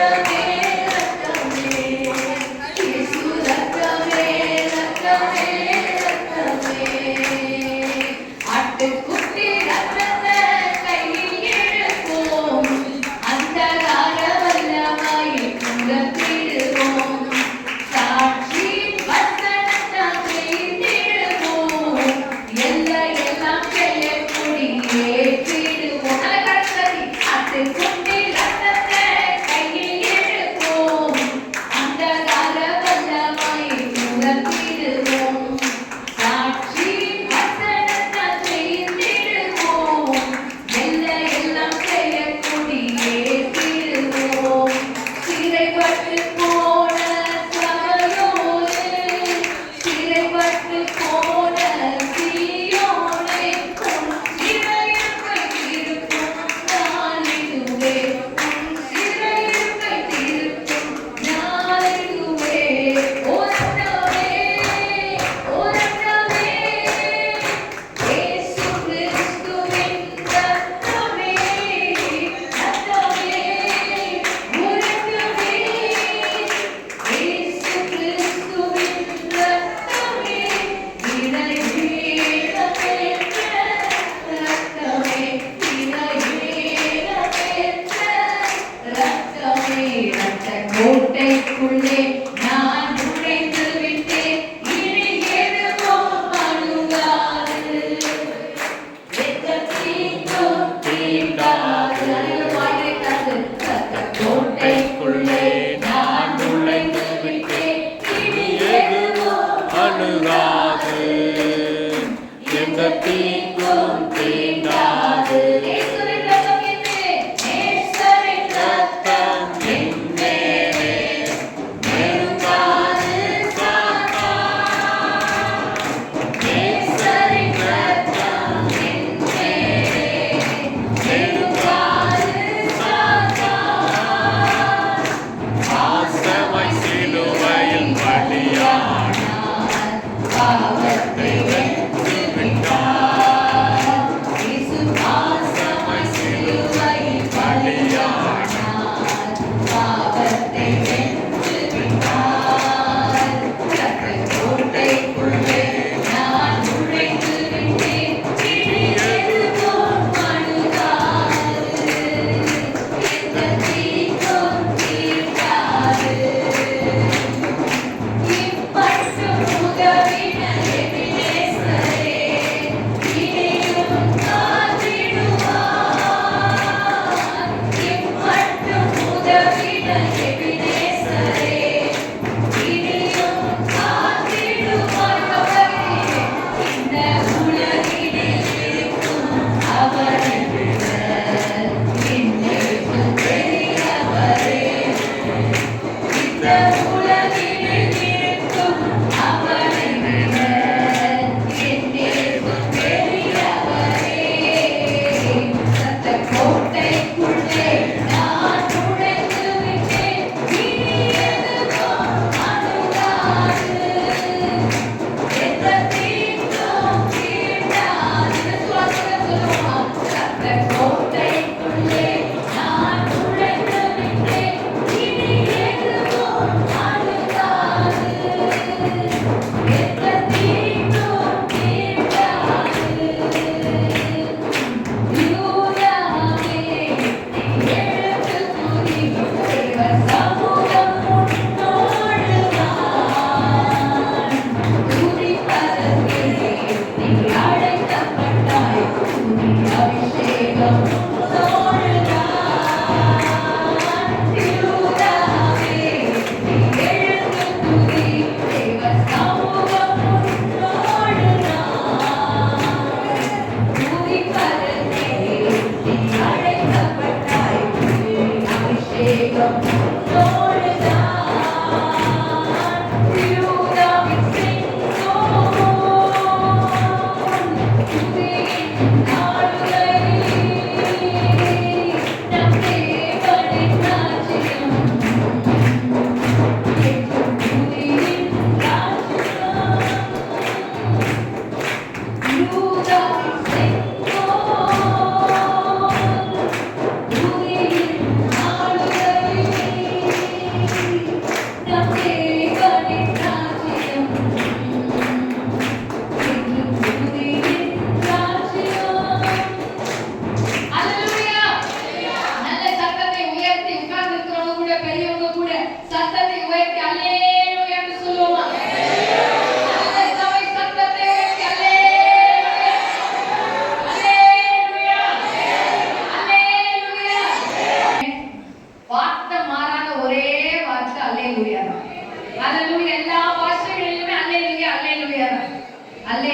Thank you.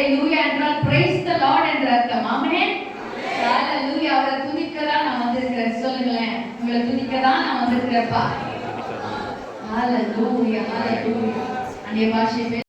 ஹalleluya என்றால் praise the lord என்ற அர்த்தம். ஆமென்? ஹalleluya அவரை துதிக்க தான் நான் வந்திருக்கிறேன். சொல்லுங்களேன். உங்களை துதிக்க தான் நான் வந்திருக்கிறேன்ப்பா. ஹalleluya ஹalleluya அன்றைய பாஷை